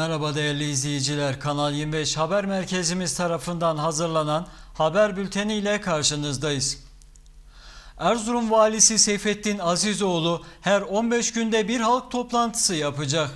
Merhaba değerli izleyiciler. Kanal 25 Haber Merkezimiz tarafından hazırlanan haber bülteni ile karşınızdayız. Erzurum Valisi Seyfettin Azizoğlu her 15 günde bir halk toplantısı yapacak.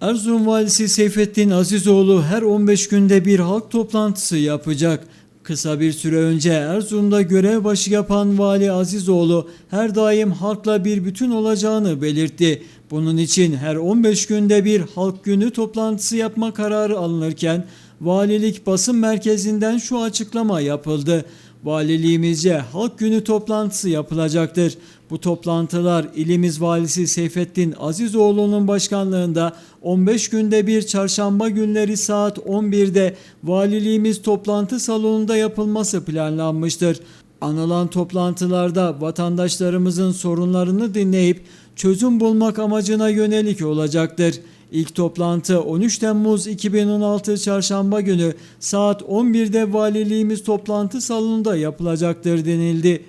Erzurum Valisi Seyfettin Azizoğlu her 15 günde bir halk toplantısı yapacak. Kısa bir süre önce Erzurum'da görev başı yapan Vali Azizoğlu her daim halkla bir bütün olacağını belirtti. Bunun için her 15 günde bir halk günü toplantısı yapma kararı alınırken valilik basın merkezinden şu açıklama yapıldı. Valiliğimizce halk günü toplantısı yapılacaktır. Bu toplantılar ilimiz valisi Seyfettin Azizoğlu'nun başkanlığında 15 günde bir çarşamba günleri saat 11'de valiliğimiz toplantı salonunda yapılması planlanmıştır. Anılan toplantılarda vatandaşlarımızın sorunlarını dinleyip çözüm bulmak amacına yönelik olacaktır. İlk toplantı 13 Temmuz 2016 Çarşamba günü saat 11'de valiliğimiz toplantı salonunda yapılacaktır denildi.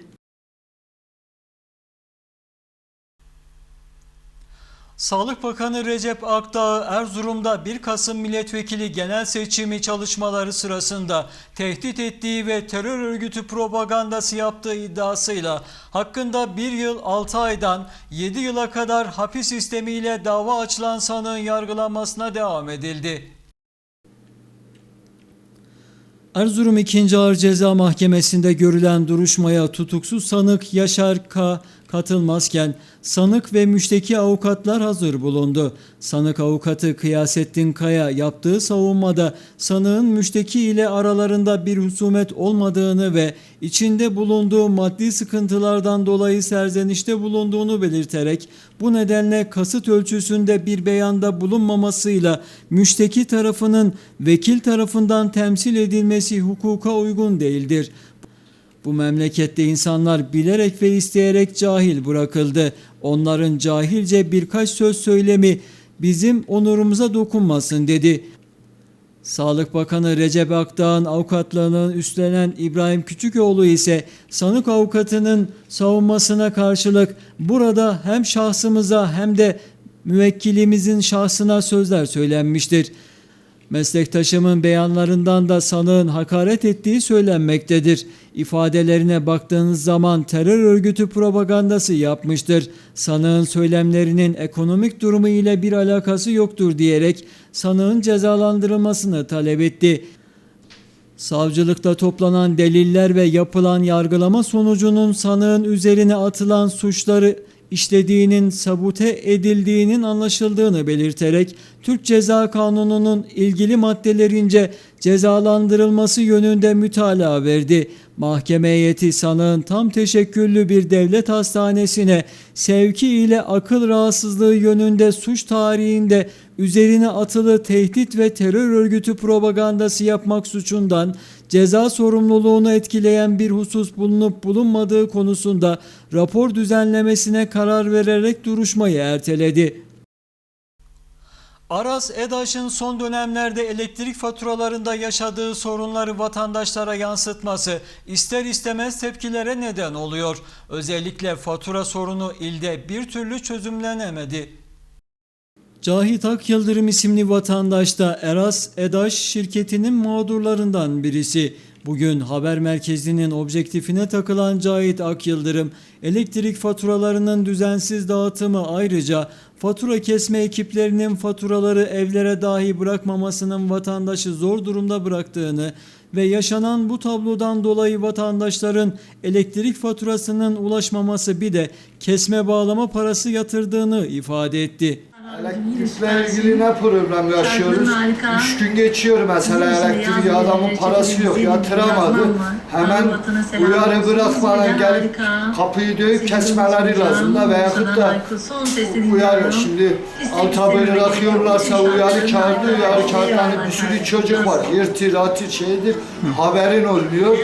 Sağlık Bakanı Recep Akdağ Erzurum'da 1 Kasım Milletvekili genel seçimi çalışmaları sırasında tehdit ettiği ve terör örgütü propagandası yaptığı iddiasıyla hakkında 1 yıl 6 aydan 7 yıla kadar hapis sistemiyle dava açılan sanığın yargılanmasına devam edildi. Erzurum 2. Ağır Ceza Mahkemesi'nde görülen duruşmaya tutuksuz sanık Yaşar K. katılmazken sanık ve müşteki avukatlar hazır bulundu. Sanık avukatı Kıyasettin Kaya yaptığı savunmada sanığın müşteki ile aralarında bir husumet olmadığını ve içinde bulunduğu maddi sıkıntılardan dolayı serzenişte bulunduğunu belirterek bu nedenle kasıt ölçüsünde bir beyanda bulunmamasıyla müşteki tarafının vekil tarafından temsil edilmesi hukuka uygun değildir. Bu memlekette insanlar bilerek ve isteyerek cahil bırakıldı. Onların cahilce birkaç söz söylemi bizim onurumuza dokunmasın dedi. Sağlık Bakanı Recep Akdağ'ın avukatlığını üstlenen İbrahim Küçükoğlu ise sanık avukatının savunmasına karşılık burada hem şahsımıza hem de müvekkilimizin şahsına sözler söylenmiştir. Meslektaşımın beyanlarından da sanığın hakaret ettiği söylenmektedir. İfadelerine baktığınız zaman terör örgütü propagandası yapmıştır. Sanığın söylemlerinin ekonomik durumu ile bir alakası yoktur diyerek sanığın cezalandırılmasını talep etti. Savcılıkta toplanan deliller ve yapılan yargılama sonucunun sanığın üzerine atılan suçları işlediğinin sabute edildiğinin anlaşıldığını belirterek Türk Ceza Kanunu'nun ilgili maddelerince cezalandırılması yönünde mütalaa verdi. Mahkeme heyeti sanığın tam teşekküllü bir devlet hastanesine sevki ile akıl rahatsızlığı yönünde suç tarihinde üzerine atılı tehdit ve terör örgütü propagandası yapmak suçundan ceza sorumluluğunu etkileyen bir husus bulunup bulunmadığı konusunda rapor düzenlemesine karar vererek duruşmayı erteledi. Aras EDAŞ'ın son dönemlerde elektrik faturalarında yaşadığı sorunları vatandaşlara yansıtması ister istemez tepkilere neden oluyor. Özellikle fatura sorunu ilde bir türlü çözümlenemedi. Cahit Ak Yıldırım isimli vatandaş da Eras EDAŞ şirketinin mağdurlarından birisi. Bugün haber merkezinin objektifine takılan Cahit Ak Yıldırım, elektrik faturalarının düzensiz dağıtımı ayrıca fatura kesme ekiplerinin faturaları evlere dahi bırakmamasının vatandaşı zor durumda bıraktığını ve yaşanan bu tablodan dolayı vatandaşların elektrik faturasının ulaşmaması bir de kesme bağlama parası yatırdığını ifade etti. Elektrikle ilgili ne problem yaşıyoruz? Üç gün geçiyor mesela işte adamın parası yok yatıramadı. Hemen uyarı bırakmadan gelip kapıyı Sizin kesmeleri lazım da veyahut da uyarı şimdi alta böyle istemeyin. rakıyorlarsa Şarkının uyarı kağıdı uyarı kağıdı hani bir sürü çocuk var yırtır atır şeydir haberin olmuyor.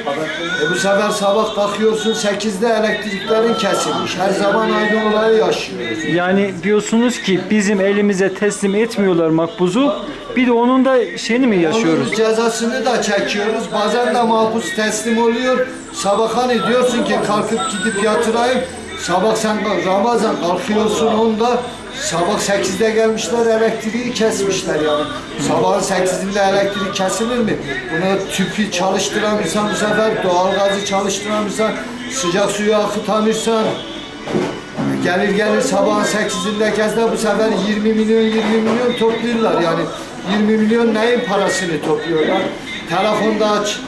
E bu sefer sabah bakıyorsun 8'de elektriklerin kesilmiş her zaman aynı olayı yaşıyoruz. Yani diyorsunuz ki bizim elimize teslim etmiyorlar makbuzu. Bir de onun da şeyini mi yaşıyoruz? Onun cezasını da çekiyoruz. Bazen de mahpus teslim oluyor. Sabah hani diyorsun ki kalkıp gidip yatırayım. Sabah sen Ramazan kalkıyorsun onda sabah 8'de gelmişler elektriği kesmişler yani. Sabahın 8'inde elektrik kesilir mi? Bunu tüpü çalıştıramırsan bu sefer doğalgazı çalıştıramırsan sıcak suyu akıtamırsan Gelir gelir sabahın 8'inde kezde bu sefer 20 milyon 20 milyon topluyorlar yani 20 milyon neyin parasını topluyorlar? Telefonda aç.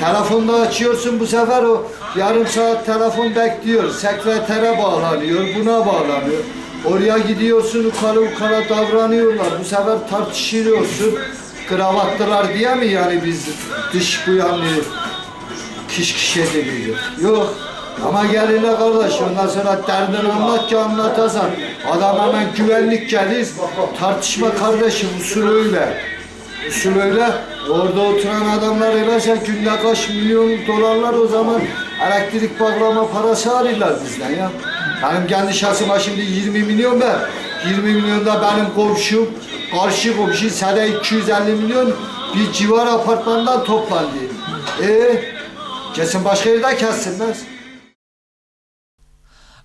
Telefonda açıyorsun bu sefer o yarım saat telefon bekliyor. Sekretere bağlanıyor, buna bağlanıyor. Oraya gidiyorsun ukala ukala davranıyorlar. Bu sefer tartışıyorsun. Kravatlılar diye mi yani biz dış bu yani kiş kiş ediliyor? Yok. Ama gelinle kardeş ondan sonra derdini anlat ki anlatasan. Adam hemen güvenlik gelir. Tartışma kardeşim usul öyle. Usul öyle. Orada oturan adamlar öyleyse günde kaç milyon dolarlar o zaman elektrik bağlama parası arıyorlar bizden ya. Benim kendi şahsıma şimdi 20 milyon ver. 20 milyonda benim komşum, karşı komşu sene 250 milyon bir civar apartmandan toplandı. E kesin başka yerde kessinler.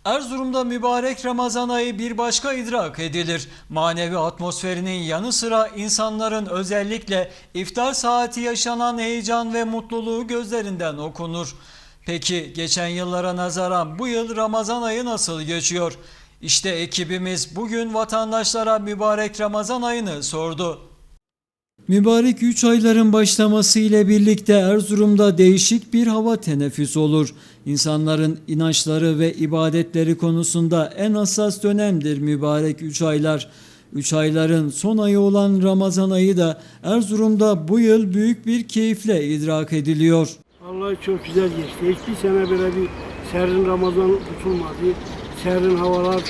Erzurum'da mübarek Ramazan ayı bir başka idrak edilir. Manevi atmosferinin yanı sıra insanların özellikle iftar saati yaşanan heyecan ve mutluluğu gözlerinden okunur. Peki geçen yıllara nazaran bu yıl Ramazan ayı nasıl geçiyor? İşte ekibimiz bugün vatandaşlara mübarek Ramazan ayını sordu. Mübarek 3 ayların başlaması ile birlikte Erzurum'da değişik bir hava teneffüs olur. İnsanların inançları ve ibadetleri konusunda en hassas dönemdir mübarek 3 aylar. 3 ayların son ayı olan Ramazan ayı da Erzurum'da bu yıl büyük bir keyifle idrak ediliyor. Vallahi çok güzel geçti. Hiçbir sene böyle bir serin Ramazan tutulmadı. Serin havalar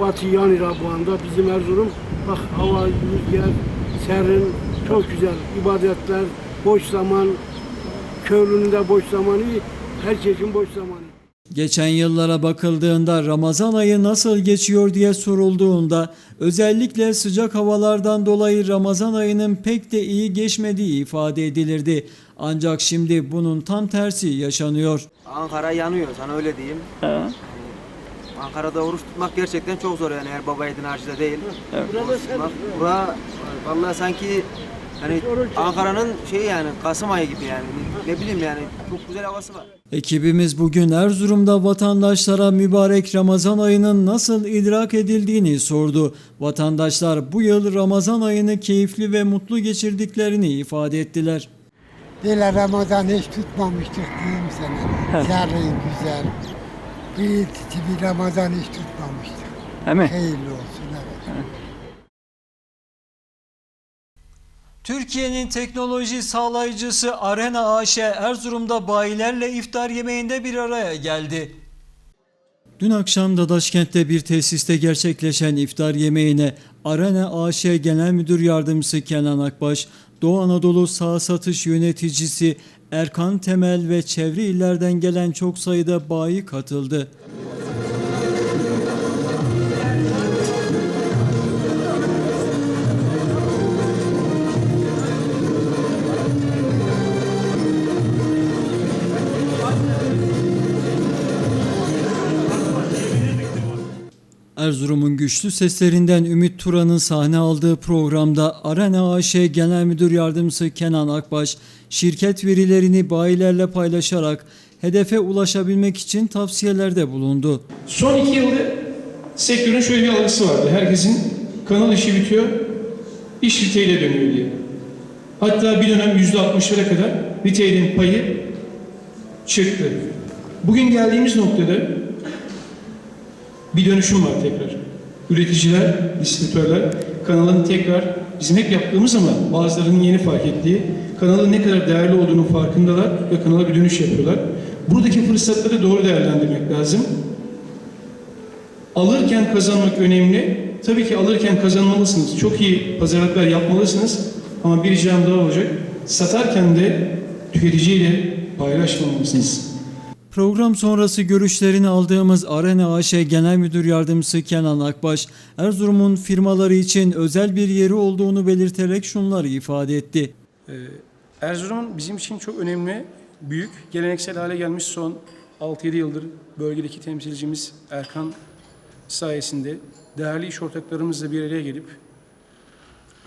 batı yan bu anda. Bizim Erzurum bak hava, rüzgar, serin, çok güzel. İbadetler, boş zaman, köylünün de boş zamanı, herkesin boş zamanı. Geçen yıllara bakıldığında Ramazan ayı nasıl geçiyor diye sorulduğunda özellikle sıcak havalardan dolayı Ramazan ayının pek de iyi geçmediği ifade edilirdi. Ancak şimdi bunun tam tersi yaşanıyor. Ankara yanıyor sana öyle diyeyim. Ankara'da oruç tutmak gerçekten çok zor yani eğer baba yiğidin harcında değil. Oruç tutmak. Bura vallahi sanki hani Ankara'nın şeyi yani Kasım ayı gibi yani. Ne bileyim yani çok güzel havası var. Ekibimiz bugün Erzurum'da vatandaşlara mübarek Ramazan ayının nasıl idrak edildiğini sordu. Vatandaşlar bu yıl Ramazan ayını keyifli ve mutlu geçirdiklerini ifade ettiler. Böyle Ramazan hiç tutmamıştık diyeyim sana. Serin, güzel. Bir bir Ramazan hiç tutmamıştık. Değil mi? Hayırlı olsun evet. Türkiye'nin teknoloji sağlayıcısı Arena AŞ Erzurum'da bayilerle iftar yemeğinde bir araya geldi. Dün akşam Dadaşkent'te bir tesiste gerçekleşen iftar yemeğine Arena AŞ Genel Müdür Yardımcısı Kenan Akbaş, Doğu Anadolu Sağ Satış Yöneticisi Erkan Temel ve çevre illerden gelen çok sayıda bayi katıldı. Erzurum'un güçlü seslerinden Ümit Turan'ın sahne aldığı programda Arena AŞ Genel Müdür Yardımcısı Kenan Akbaş, şirket verilerini bayilerle paylaşarak hedefe ulaşabilmek için tavsiyelerde bulundu. Son iki yılda sektörün şöyle bir algısı vardı. Herkesin kanal işi bitiyor, iş retail'e dönüyor diye. Hatta bir dönem yüzde 60'lara kadar retail'in payı çıktı. Bugün geldiğimiz noktada bir dönüşüm var tekrar. Üreticiler, distribütörler kanalın tekrar bizim hep yaptığımız ama bazılarının yeni fark ettiği kanalın ne kadar değerli olduğunu farkındalar ve kanala bir dönüş yapıyorlar. Buradaki fırsatları doğru değerlendirmek lazım. Alırken kazanmak önemli. Tabii ki alırken kazanmalısınız. Çok iyi pazarlıklar yapmalısınız. Ama bir ricam daha olacak. Satarken de tüketiciyle paylaşmamalısınız. Program sonrası görüşlerini aldığımız Arena AŞ Genel Müdür Yardımcısı Kenan Akbaş, Erzurum'un firmaları için özel bir yeri olduğunu belirterek şunları ifade etti. Ee, Erzurum'un bizim için çok önemli, büyük, geleneksel hale gelmiş son 6-7 yıldır bölgedeki temsilcimiz Erkan sayesinde değerli iş ortaklarımızla bir araya gelip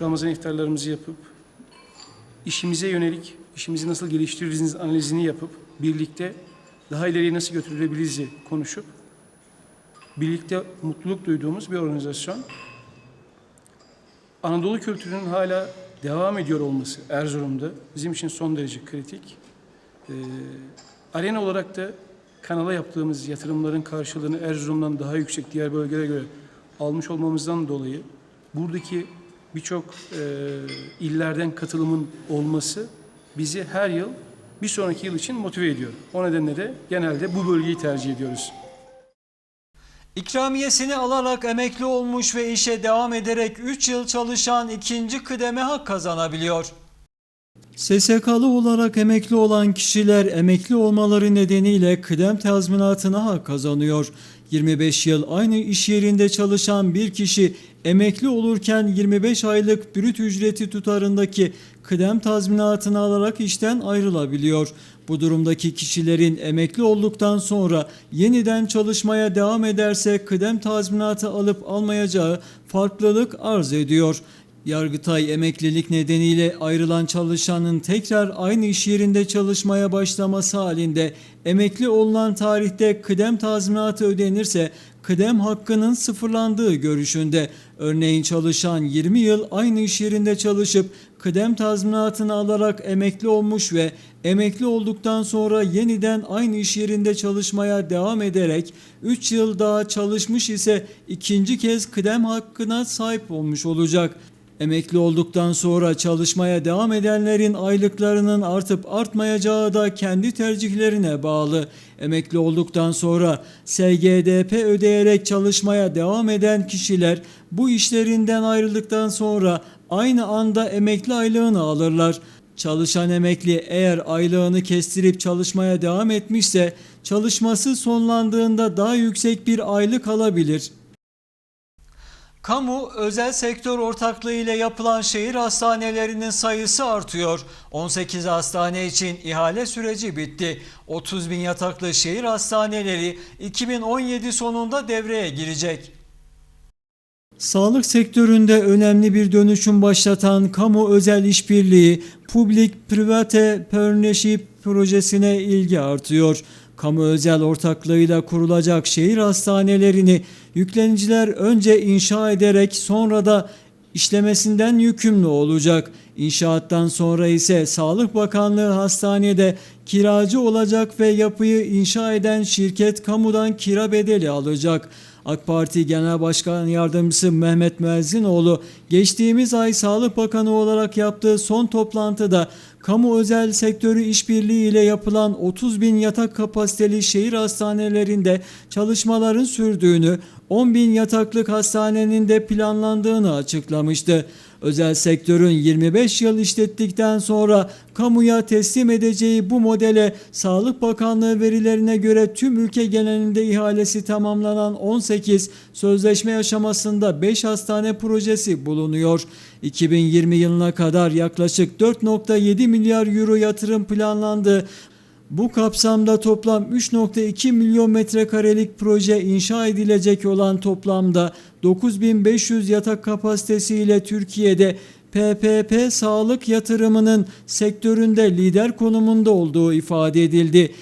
Ramazan iftarlarımızı yapıp işimize yönelik işimizi nasıl geliştiririz analizini yapıp birlikte daha ileriye nasıl götürülebiliriz konuşup birlikte mutluluk duyduğumuz bir organizasyon. Anadolu kültürünün hala devam ediyor olması Erzurum'da bizim için son derece kritik. Ee, arena olarak da kanala yaptığımız yatırımların karşılığını Erzurum'dan daha yüksek diğer bölgelere göre almış olmamızdan dolayı buradaki birçok e, illerden katılımın olması bizi her yıl bir sonraki yıl için motive ediyor. O nedenle de genelde bu bölgeyi tercih ediyoruz. İkramiyesini alarak emekli olmuş ve işe devam ederek 3 yıl çalışan ikinci kıdeme hak kazanabiliyor. SSK'lı olarak emekli olan kişiler emekli olmaları nedeniyle kıdem tazminatına hak kazanıyor. 25 yıl aynı iş yerinde çalışan bir kişi emekli olurken 25 aylık brüt ücreti tutarındaki kıdem tazminatını alarak işten ayrılabiliyor. Bu durumdaki kişilerin emekli olduktan sonra yeniden çalışmaya devam ederse kıdem tazminatı alıp almayacağı farklılık arz ediyor. Yargıtay emeklilik nedeniyle ayrılan çalışanın tekrar aynı iş yerinde çalışmaya başlaması halinde emekli olunan tarihte kıdem tazminatı ödenirse kıdem hakkının sıfırlandığı görüşünde. Örneğin çalışan 20 yıl aynı iş yerinde çalışıp kıdem tazminatını alarak emekli olmuş ve emekli olduktan sonra yeniden aynı iş yerinde çalışmaya devam ederek 3 yıl daha çalışmış ise ikinci kez kıdem hakkına sahip olmuş olacak. Emekli olduktan sonra çalışmaya devam edenlerin aylıklarının artıp artmayacağı da kendi tercihlerine bağlı. Emekli olduktan sonra SGDP ödeyerek çalışmaya devam eden kişiler bu işlerinden ayrıldıktan sonra aynı anda emekli aylığını alırlar. Çalışan emekli eğer aylığını kestirip çalışmaya devam etmişse çalışması sonlandığında daha yüksek bir aylık alabilir. Kamu özel sektör ortaklığı ile yapılan şehir hastanelerinin sayısı artıyor. 18 hastane için ihale süreci bitti. 30 bin yataklı şehir hastaneleri 2017 sonunda devreye girecek. Sağlık sektöründe önemli bir dönüşüm başlatan kamu özel işbirliği Public Private Partnership projesine ilgi artıyor. Kamu özel ortaklığıyla kurulacak şehir hastanelerini yükleniciler önce inşa ederek sonra da işlemesinden yükümlü olacak. İnşaattan sonra ise Sağlık Bakanlığı hastanede kiracı olacak ve yapıyı inşa eden şirket kamudan kira bedeli alacak. AK Parti Genel Başkan Yardımcısı Mehmet Müezzinoğlu geçtiğimiz ay Sağlık Bakanı olarak yaptığı son toplantıda kamu özel sektörü işbirliği ile yapılan 30 bin yatak kapasiteli şehir hastanelerinde çalışmaların sürdüğünü, 10 bin yataklık hastanenin de planlandığını açıklamıştı. Özel sektörün 25 yıl işlettikten sonra kamuya teslim edeceği bu modele Sağlık Bakanlığı verilerine göre tüm ülke genelinde ihalesi tamamlanan 18 sözleşme aşamasında 5 hastane projesi bulunuyor. 2020 yılına kadar yaklaşık 4.7 milyar euro yatırım planlandı. Bu kapsamda toplam 3.2 milyon metrekarelik proje inşa edilecek olan toplamda 9500 yatak kapasitesiyle Türkiye'de PPP sağlık yatırımının sektöründe lider konumunda olduğu ifade edildi.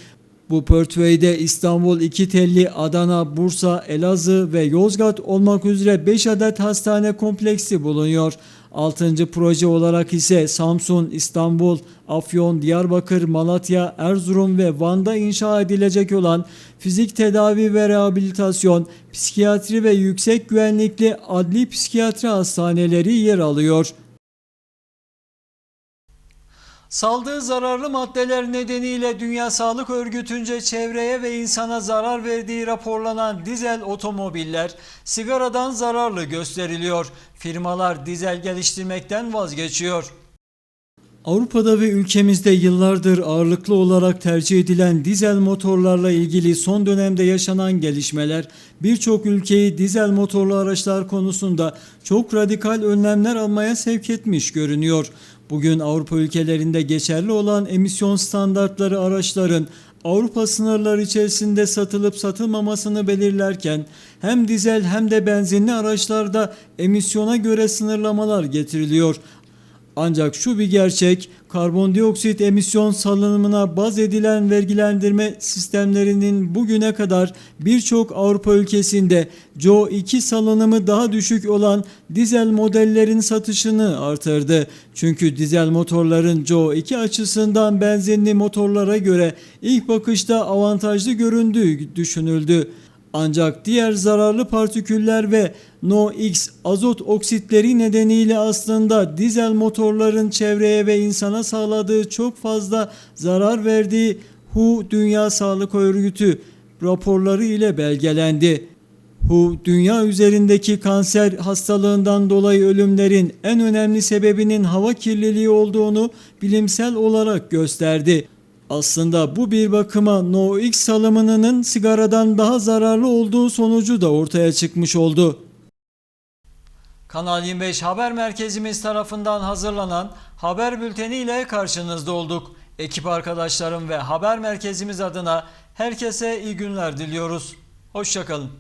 Bu portföyde İstanbul, İki Telli, Adana, Bursa, Elazığ ve Yozgat olmak üzere 5 adet hastane kompleksi bulunuyor. 6. proje olarak ise Samsun, İstanbul, Afyon, Diyarbakır, Malatya, Erzurum ve Van'da inşa edilecek olan fizik tedavi ve rehabilitasyon, psikiyatri ve yüksek güvenlikli adli psikiyatri hastaneleri yer alıyor. Saldığı zararlı maddeler nedeniyle Dünya Sağlık Örgütü'nce çevreye ve insana zarar verdiği raporlanan dizel otomobiller sigaradan zararlı gösteriliyor. Firmalar dizel geliştirmekten vazgeçiyor. Avrupa'da ve ülkemizde yıllardır ağırlıklı olarak tercih edilen dizel motorlarla ilgili son dönemde yaşanan gelişmeler birçok ülkeyi dizel motorlu araçlar konusunda çok radikal önlemler almaya sevk etmiş görünüyor. Bugün Avrupa ülkelerinde geçerli olan emisyon standartları araçların Avrupa sınırları içerisinde satılıp satılmamasını belirlerken hem dizel hem de benzinli araçlarda emisyona göre sınırlamalar getiriliyor. Ancak şu bir gerçek, karbondioksit emisyon salınımına baz edilen vergilendirme sistemlerinin bugüne kadar birçok Avrupa ülkesinde CO2 salınımı daha düşük olan dizel modellerin satışını artırdı. Çünkü dizel motorların CO2 açısından benzinli motorlara göre ilk bakışta avantajlı göründüğü düşünüldü. Ancak diğer zararlı partiküller ve NOx azot oksitleri nedeniyle aslında dizel motorların çevreye ve insana sağladığı çok fazla zarar verdiği WHO Dünya Sağlık Örgütü raporları ile belgelendi. WHO dünya üzerindeki kanser hastalığından dolayı ölümlerin en önemli sebebinin hava kirliliği olduğunu bilimsel olarak gösterdi. Aslında bu bir bakıma NOx salımının sigaradan daha zararlı olduğu sonucu da ortaya çıkmış oldu. Kanal 25 Haber Merkezimiz tarafından hazırlanan haber bülteni ile karşınızda olduk. Ekip arkadaşlarım ve haber merkezimiz adına herkese iyi günler diliyoruz. Hoşçakalın.